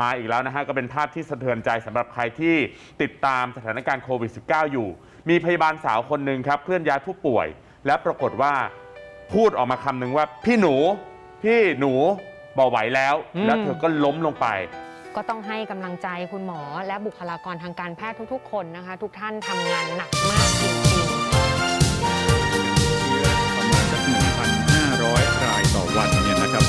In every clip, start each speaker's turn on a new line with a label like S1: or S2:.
S1: มาอีกแล้วนะฮะก็เป็นภาพที่สะเทือนใจสำหรับใครที่ติดตามสถานการณ์โควิด -19 อยู่ มีพยาบาลสาวคนหนึ่งครับเคลื่อนย้ายผู้ป่วย และปรากฏว่าพูดออกมาคำหนึ่งว่าพี่หนู พี่หนูเบาไหวแล้ว
S2: อืม
S1: แล้วเธอก็ล้มลงไป
S3: ก็ต้องให้กำลังใจคุณหมอและบุคลากรทางการแพทย์ทุกๆ คนนะคะ ทุกท่านทำงานหนักมากจริงๆ
S4: เชื้อประมาณสัก1,500 รายต่อวันเนี่ยนะครับ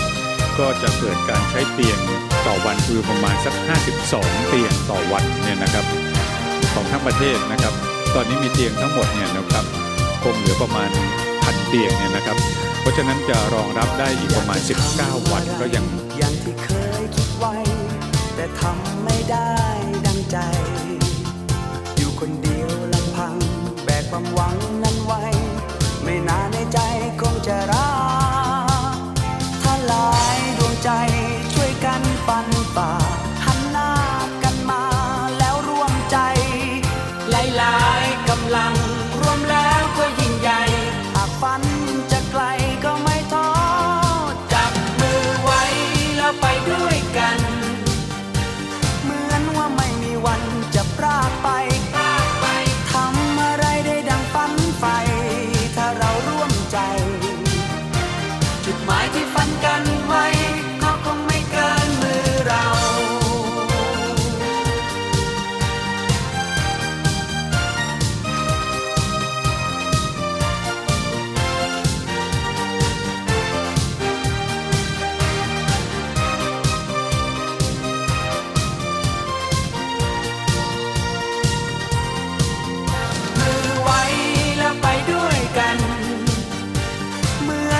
S4: ก็จะเกิดการใช้เตียง ต่อวันคือประมาณสัก 52 เตียงต่อวันเนี่ยนะครับของทั้งประเทศนะครับ ตอนนี้มีเตียงทั้งหมดเนี่ยนะครับคงเหลือประมาณพันเตียงเนี่ยนะครับ เพราะฉะนั้นจะรองรับได้อีกประมาณ 19 วันก็ยัง
S5: อย่างที่เคยคิดไว้แต่ทำไม่ได้ดัง จ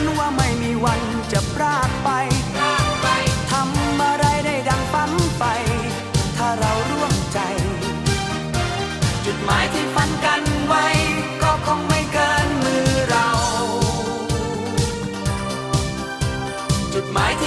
S5: นว่าไม่มีวันจะพลาดไป ทำอะไรได้ดังฝันไป ถ้าเราร่วมใจ จุดหมายที่ฝันกันไว้ ก็คงไม่เกินมือเรา จุดหมายที่